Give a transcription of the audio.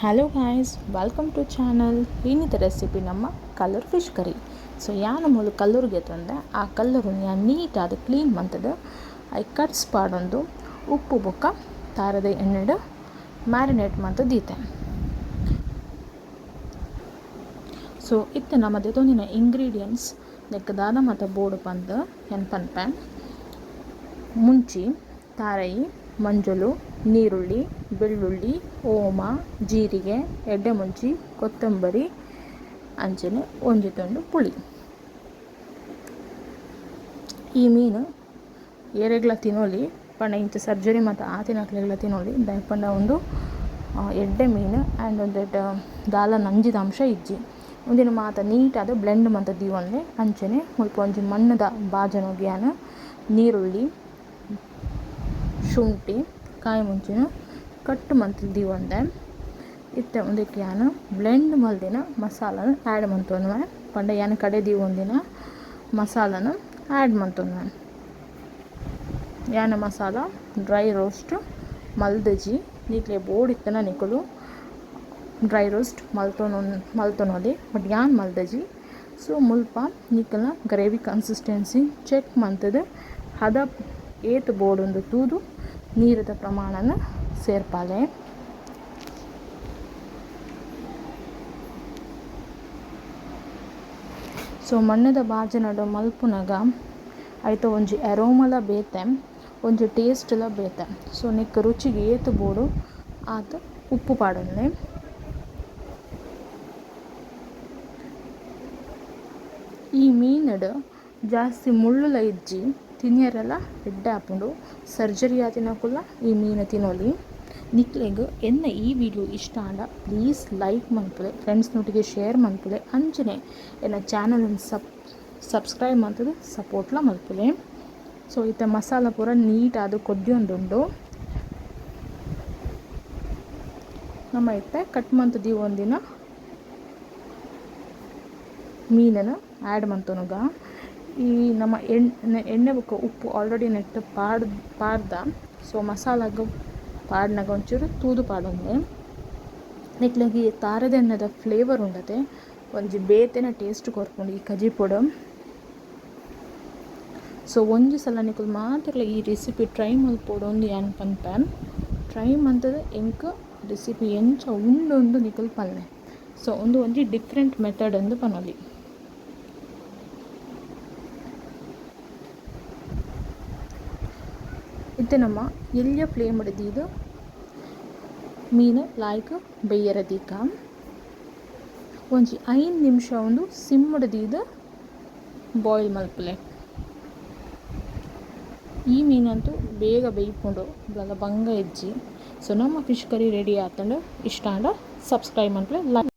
Hello guys welcome to channel ಏನಿದೆ recipe ನಮ್ಮ ಕಲ್ಲರ್ ಫಿಶ್ ಕರಿ ಸೊ ಯಾನ ಮೂಲ ಕಲ್ಲೂರಿಗೆ ತಂದೆ ಆ ಕಲ್ಲರು ಯಾ ನೀಟಾದ ಕ್ಲೀನ್ ಮಂತದ ಐ ಕಟ್ಸ್ ಪಾಡೊಂದು ಉಪ್ಪು ಬೊಕ್ಕ ತಾರದ ಎಣ್ಣೆಡು ಮ್ಯಾರಿನೇಟ್ ಮಂತ ದೀತೆ ಸೊ ಇತ್ತ ನಮ್ಮ ತೊಂದಿನ ಇಂಗ್ರೀಡಿಯೆಂಟ್ಸ್ ನೆಕ್ಕದಾದ ಮತ್ತು ಬೋರ್ಡ್ ಎನ್ ಪನ್ಪೆ ಮುಂಚಿ ತಾರೈ ಮಂಜುಳು, ನೀರುಳ್ಳಿ, ಬೆಳ್ಳುಳ್ಳಿ ಓಮ ಜೀರಿಗೆ ಎಡ್ಡೆ ಮುಂಚಿ ಕೊತ್ತಂಬರಿ ಅಂಚನೆ ಒಂಜಿ ತುಂಡು ಪುಳಿ. ಈ ಮೀನು ಏರೆಗ್ಲ ತಿನ್ನೋಲಿ ಪಂಡ ಇಂಚ ಸರ್ಜರಿ ಮತ್ತು ಆತಿನಕ್ಲೆಗ್ಲ ತಿನ್ನೋಲಿ, ದಯಪಂಡ ಒಂದು ಎಡ್ಡೆ ಮೀನು ಆ್ಯಂಡ್ ಒಂದು ದಾಲ ನಂಜಿದ ಅಂಶ ಇಜ್ಜಿ. ಒಂದಿನ ಮಾತ ನೀಟಾದ ಬ್ಲೆಂಡ್ ಮಂತ ದೀವನ್ಲೆ, ಅಂಚನೆ ಮುಲ್ಪ ಒಂಜಿ ಮಣ್ಣದ ಬಾಜನೊಗ್ಯಾನ ನೀರುಳ್ಳಿ ಶುಂಠಿ, ಕಾಯಿ ಮುಂಚಿನ ಕಟ್ ಮಂತ್ ಒಂದೆ ಇತ್ತೆ ಒಂದಕ್ಕೆ ಯಾನು ಬ್ಲೆಂಡ್ ಮಲ್ದಿನ ಮಸಾಲನ ಆ್ಯಡ್ ಮಂತೊಂದುವೆ ಪಂಡ ಯಾನ ಕಡೆ ಒಂದಿನ ಮಸಾಲನ ಆ್ಯಡ್ ಮಂತೊಂದುವೆ ಯಾನ ಮಸಾಲ? ಡ್ರೈ ರೋಸ್ಟ್ ಮಲ್ದಜಿ ನೀಕ್ಲೆ ಬೋರ್ಡ್ ಇತ್ತನ ನಿಕುಲು. ಡ್ರೈ ರೋಸ್ಟ್ ಮಲ್ತೊನೊ ಮಲ್ತೊನೋದಿ ಬಟ್ ಯಾನ್ ಮಲ್ದಜಿ? ಸೊ, ಮುಲ್ಪ ನಿಕಲ್ನ ಗ್ರೇವಿ ಕನ್ಸಿಸ್ಟೆನ್ಸಿ ಚೆಕ್ ಮಂತದ ಹದ ಏತ್ ಬೋರ್ಡೊಂದು ತೂದು. ನೀರದ ಪ್ರಮಾಣನ ಸೇರ್ಪಾಲೆ. ಸೊ, ಮಣ್ಣದ ಬಾಜನಡು ಮಲ್ಪುನಗ ಐತ ಒಂಜಿ ಎರೋಮಲ ಬೇತೆ, ಒಂಜಿ ಟೇಸ್ಟ್ಲ ಬೇತೆ. ಸೊ, ನಿಕ್ ರುಚಿಗೆ ಏತು ಬೋಡು, ಆತ ಉಪ್ಪು ಪಾಡೊಂದೆ ಈ ಮೀನಡು ಜಾಸ್ತಿ ಮುಳ್ಳುಲ ಇಜ್ಜಿ ತಿನ್ಯರೆಲ್ಲ ಎಡ್ಡೆ ಆಪುಂಡು ಸರ್ಜರಿ ಆತಿನಕುಲ್ಲ ಈ ಮೀನು ತಿನ್ನೋಲಿ. ನಿಕ್ಲೆಗ್ ಎನ್ನ ಈ ವಿಡಿಯೋ ಇಷ್ಟ ಆಂಡ ಪ್ಲೀಸ್ ಲೈಕ್ ಮನ್ಪುಲೆ ಫ್ರೆಂಡ್ಸ್ನೊಟ್ಟಿಗೆ ಶೇರ್ ಮನ್ಪುಲೆ ಅಂಚನೆ ಎನ್ನ ಚಾನಲನ್ನು ಸಬ್ ಸಬ್ಸ್ಕ್ರೈಬ್ ಮಂತದು ಸಪೋರ್ಟ್ಲ ಮಲ್ಪುಲೆ ಸೊ ಇತ್ತ ಮಸಾಲ ಪೂರ ನೀಟ್ ಅದು ಕೊದ್ಯೊಂದುಂಡು ನಮ್ಮ ಇತ್ತೆ ಕಟ್ ಮಂತದಿ ಒಂದಿನ. ಮೀನನ್ನು ಆ್ಯಡ್ ಮಂತೊನುಗ ಈ ನಮ್ಮ ಎಣ್ಣೆ ಎಣ್ಣೆ ಬೊಕ ಉಪ್ಪು ಆಲ್ರೆಡಿ ನೆಟ್ಟ ಪಾಡ್ ಪಾಡ್ದ. ಸೊ ಮಸಾಲಾಗ ಪಾಡ್ನಾಗ ಒಂಚೂರು ತೂದು ಪಾಡೊಂದೆ ತಾರದ ಎಣ್ಣೆದ ಫ್ಲೇವರ್ ಉಂಡತೆ. ಒಂಜಿ ಬೇತೆನ ಟೇಸ್ಟ್ ಕೊರ್ಪುಂಡು ಈ ಕಜಿ ಪುಡ. ಸೊ ಒಂಜಿ ಸಲ ನಿಕುಲು ಮಾತ್ರ ಈ ರೆಸಿಪಿ ಟ್ರೈ ಮಲ್ಪೊಡು ಏನು ಪನ್ಪೆ ಟ್ರೈ ಮಂತದ ಎಂಕ ರೆಸಿಪಿ ಎಂಚ ಉಂಡು ನಿಕುಲು ಪಲ್ಲೆ. ಸೊ ಒಂದು ಒಂಜಿ ಡಿಫ್ರೆಂಟ್ ಮೆಥಡ್ ಅಂದು ಪನೊಲಿ. ಇದು ನಮ್ಮ ಎಲ್ಲಿಯ ಫ್ಲೇಮ್ ಹಿಡಿದಿದ್ದು ಮೀನು ಲಾಯ್ಕ್ ಬೇಯರದೀಕ ಒಂಜಿ ಐದು ನಿಮಿಷ ಒಂದು ಸಿಮ್ ಹಿಡಿದಿದ್ದು ಬಾಯ್ಲ್ ಮಲ್ಪಲೆ ಈ ಮೀನಂತೂ ಬೇಗ ಬೇಯ್ಕೊಂಡು ಬಂಗ ಹೆಜ್ಜಿ ಸೊ ನಮ್ಮ ಫಿಶ್ ಕರಿ ರೆಡಿ ಆತಂಡ, ಇಷ್ಟ ಅಂಡ ಸಬ್ಸ್ಕ್ರೈಬ್ ಮನ್ಪಲೆ